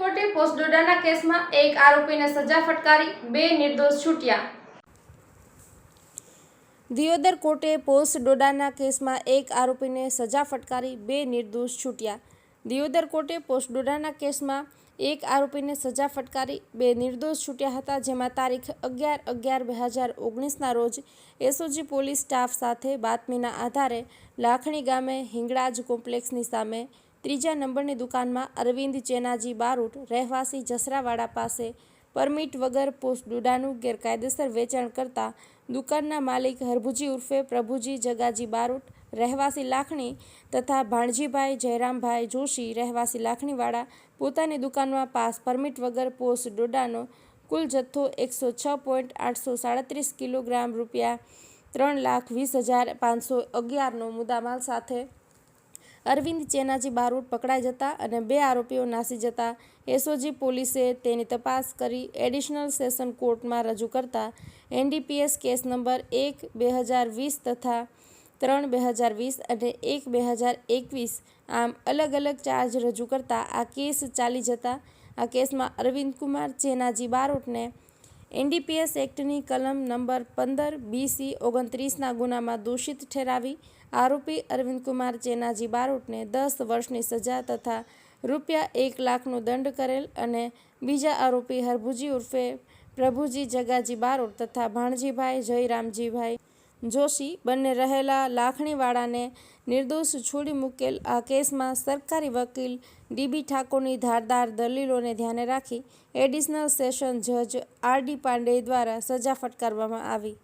કોર્ટે પોસ્ટડોડાના કેસમાં એક આરોપીને સજા ફટકારી, બે નિર્દોષ છૂટ્યા. દિયોદર કોર્ટે પોસ્ટ ડોડાના કેસમાં એક આરોપીને સજા ફટકારી, બે નિર્દોષ છૂટ્યા. દિયોદર કોર્ટે પોસ્ટ ડોડાના કેસમાં એક આરોપીને સજા ફટકારી, બે નિર્દોષ છૂટ્યા હતા, જેમાં તારીખ અગિયાર અગિયાર બે હજાર ઓગણીસના રોજ એસઓજી પોલીસ સ્ટાફ સાથે બાતમીના આધારે લાખણી ગામે હિંગળાજ કોમ્પ્લેક્સની સામે ત્રીજા નંબરની દુકાનમાં અરવિંદ ચેનાજી બારૂટ રહેવાસી જસરાવાડા પાસે પરમિટ વગર પોસ્ટ ડોડાનું ગેરકાયદેસર વેચાણ કરતા દુકાનના માલિક હરભુજી ઉર્ફે પ્રભુજી જગાજી બારૂટ રહેવાસી લાખણી તથા ભાણજીભાઈ જયરામભાઈ જોશી, રહેવાસી લાખણીવાળા પોતાની દુકાનમાં પાસ પરમિટ વગર પોસ્ટ ડોડાનો કુલ જથ્થો એકસો છ પોઈન્ટ આઠસો સાડત્રીસ કિલોગ્રામ રૂપિયા ત્રણ લાખ વીસ હજાર પાંચસો અગિયારનો મુદ્દામાલ સાથે અરવિંદ ચેનાજી બારૂટ પકડાઈ જતા અને બે આરોપીઓ નાસી જતા. એસઓજી પોલીસે તેની તપાસ કરી એડિશનલ સેશન કોર્ટમાં રજૂ કરતા એનડીપીએસ કેસ નંબર એક બે હજાર વીસ તથા ત્રણ બે હજાર વીસ અને એક બે હજાર એકવીસ આમ અલગ અલગ ચાર્જ રજૂ કરતા આ કેસ ચાલી જતા. આ કેસમાં અરવિંદ કુમાર ચેનાજી બારોટને એનડીપીએસ એક્ટની કલમ નંબર પંદર, બીસી, ઓગણત્રીસના ગુનામાં દોષિત ઠેરાવી આરોપી અરવિંદ કુમાર ચેનાજી બારોટને દસ વર્ષની સજા તથા રૂપિયા એક લાખનો દંડ કરેલ અને બીજા આરોપી હરભુજી ઉર્ફે પ્રભુજી જગાજી બારોટ તથા ભાણજીભાઈ જયરામજીભાઈ જોશી બંને રહેલા લાખણીવાળાને નિર્દોષ છોડી મૂકેલ આ કેસમાં સરકારી વકીલ ડીબી ઠાકોરની ધારદાર દલીલોને ધ્યાને રાખી એડિશનલ સેશન જજ આર ડી પાંડે દ્વારા સજા ફટકારવામાં આવી.